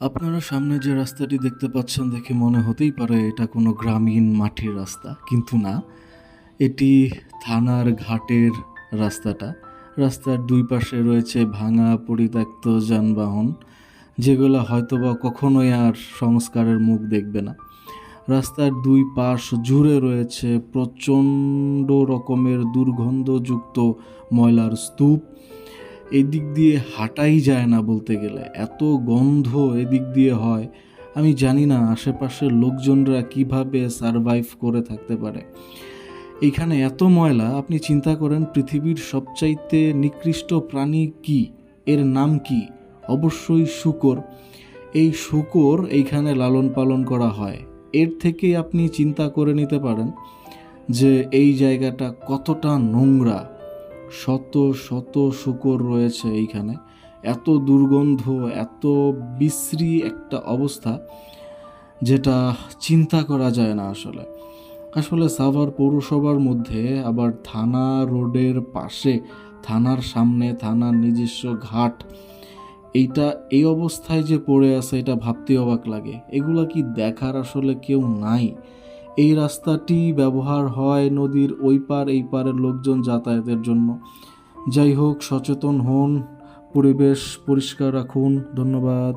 আপনারা সামনে যে রাস্তাটি দেখতে পাচ্ছেন দেখে মনে হতেই পারে এটা কোনো গ্রামীণ মাটির রাস্তা। কিন্তু না, এটি থানার ঘাটের রাস্তাটা। রাস্তার দুই পাশে রয়েছে ভাঙা পরিত্যক্ত যানবাহন, যেগুলো হয়তোবা কখনোই আর সংস্কারের মুখ দেখবে না। রাস্তার দুই পাশ জুড়ে রয়েছে প্রচণ্ড রকমের দুর্গন্ধযুক্ত ময়লার স্তূপ। এদিক দিয়ে হাঁটাই যায় না বলতে গেলে। এত গন্ধ এদিক দিয়ে হয়। আমি জানি না আশেপাশের লোকজনরা কীভাবে সারভাইভ করে থাকতে পারে। এইখানে এত ময়লা, আপনি চিন্তা করেন পৃথিবীর সবচাইতে নিকৃষ্ট প্রাণী কি? এর নাম কি? অবশ্যই শুকর। এই শুকর এইখানে লালন পালন করা হয়। এর থেকেই আপনি চিন্তা করে নিতে পারেন যে এই জায়গাটা কতটা নোংরা। শত শত শুকর রয়েছে এইখানে। এত দুর্গন্ধ, এত বিশ্রী একটা অবস্থা যেটা চিন্তা করা যায় না আসলে। আসলে সাভার পৌরসভার মধ্যে আবার থানা রোডের পাশে, থানার সামনে, থানার নিজস্ব ঘাট, এইটা, এই অবস্থায় যে পড়ে আছে, এটা ভাবতে অবাক লাগে। এগুলা কি দেখার আসলে কেউ নাই? এই রাস্তাটি ব্যবহার হয় নদীর ওই পার, এই পারের লোকজন যাতায়াতের জন্য। যাই হোক, সচেতন হন, পরিবেশ পরিষ্কার রাখুন। ধন্যবাদ।